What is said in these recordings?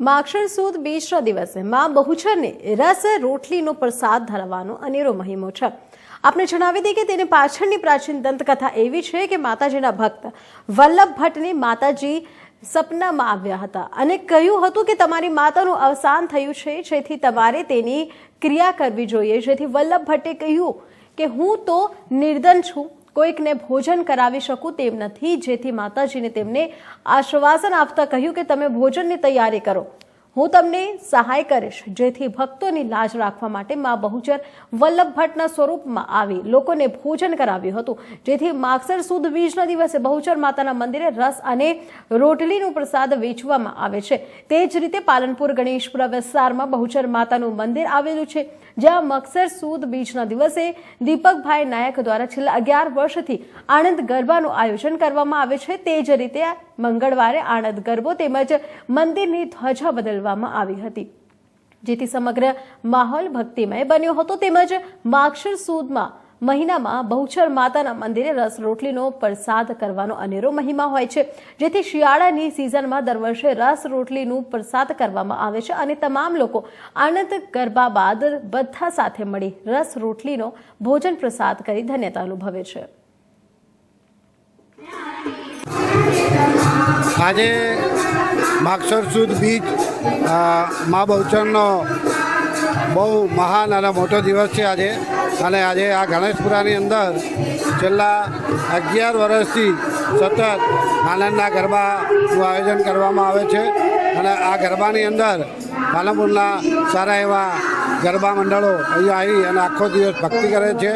માક્ષર સુદ બીજના દિવસે માં બહુચરને રસ રોટલીનો પ્રસાદ ધરાવવાનો અનેરો મહિમો છે. આપણે જણાવી દઈએ કે તેની પાછળની પ્રાચીન દંતકથા એવી છે કે માતાજીના ભક્ત વલ્લભ ભટ્ટને માતાજી સપનામાં આવ્યા હતા અને કહ્યું હતું કે તમારી માતાનું અવસાન થયું છે, જેથી તમારે તેની ક્રિયા કરવી જોઈએ. જેથી વલ્લભ ભટ્ટે કહ્યું કે હું તો નિર્ધન છું કોઈકને ભોજન કરાવી શકું તેમ નથી. જેથી માતાજીને તેમને આશ્વાસન આપતા કહ્યું કે તમે ભોજનની તૈયારી કરો. હું તમને સહાય કરીશ, જેથી ભક્તોની લાજ રાખવા માટે મા બહુચર વલ્લભ ભટ્ટના સ્વરૂપમાં આવી લોકોને ભોજન કરાવ્યું હતું. જેથી માગસર સુદ બીજના દિવસે બહુચર માતાના મંદિરે રસ અને રોટલીનું પ્રસાદ વેચવામાં આવે છે. તે જ રીતે પાલનપુર ગણેશપુરા વિસ્તારમાં બહુચર માતાનું મંદિર આવેલું છે, જ્યાં મકસર સુદ બીજના દિવસે દીપકભાઈ નાયક દ્વારા છેલ્લા અગિયાર વર્ષથી આણંદ ગરબાનું આયોજન કરવામાં આવે છે. તે જ રીતે મંગળવારે આણંદ ગરબો તેમજ મંદિરની ધ્વજા બદલવામાં આવી હતી. જેથી સમગ્ર માહોલ ભક્તિમય બન્યો હતો તેમજ માક્ષર સુદમાં મહિનામાં બહુચર માતાના મંદિરે રસ રોટલીનો પ્રસાદ કરવાનો અનેરો મહિમા હોય છે. જેથી શિયાળાની સિઝનમાં દર વર્ષે રસ રોટલીનું પ્રસાદ કરવામાં આવે છે અને તમામ લોકો આનંદ ગરબા બાદ બધા સાથે મળી રસ રોટલીનો ભોજન પ્રસાદ કરી ધન્યતા અનુભવે છે. આજે માગસર સુદ બીજ મા બહુચરનો બહુ મહાન અને મોટો દિવસ છે આજે. અને આજે આ ગણેશપુરાની અંદર છેલ્લા અગિયાર વર્ષથી સતત આનંદના ગરબાનું આયોજન કરવામાં આવે છે. અને આ ગરબાની અંદર પાલનપુરના સારા એવા ગરબા મંડળો અહીંયા આવી અને આખો દિવસ ભક્તિ કરે છે.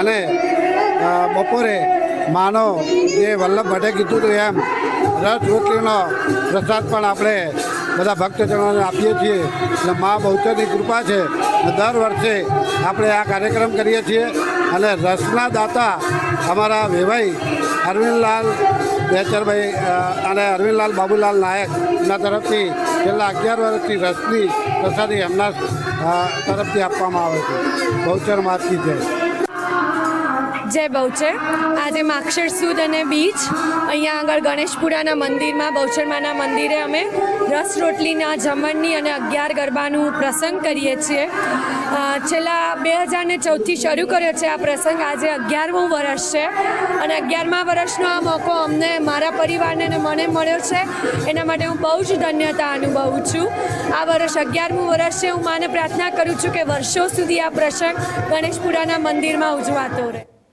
અને બપોરે માનો જે વલ્લભ ભટ્ટે કીધું હતું એમ, રસ રોટલીનો પ્રસાદ પણ આપણે બધા ભક્તજનોને આપીએ છીએ. અને મા બહુચરની કૃપા છે દર વર્ષે આપણે આ કાર્યક્રમ કરીએ છીએ. અને રસના દાતા અમારા વેવાઈ અરવિંદલાલ બેચરભાઈ અને અરવિંદલાલ બાબુલાલ નાયકના તરફથી છેલ્લા અગિયાર વર્ષથી રસની પ્રસાદી એમના તરફથી આપવામાં આવે છે. બહુચર માતની જય. જય બહુચર. આજે માક્ષર સુદ અને બીચ. અહીંયા આગળ ગણેશપુરાના મંદિરમાં બહુચરમાના મંદિરે અમે રસ રોટલીના જમણની અને અગિયાર ગરબાનું પ્રસંગ કરીએ છીએ. છેલ્લા બે હજારને ચૌદથી શરૂ કર્યો છે આ પ્રસંગ. આજે અગિયારમું વર્ષ છે. અને અગિયારમા વર્ષનો આ મોકો અમને મારા પરિવારને અને મને મળ્યો છે. એના માટે હું બહુ જ ધન્યતા અનુભવું છું. આ વર્ષ અગિયારમું વર્ષ છે. હું માને પ્રાર્થના કરું છું કે વર્ષો સુધી આ પ્રસંગ ગણેશપુરાના મંદિરમાં ઉજવાતો રહે.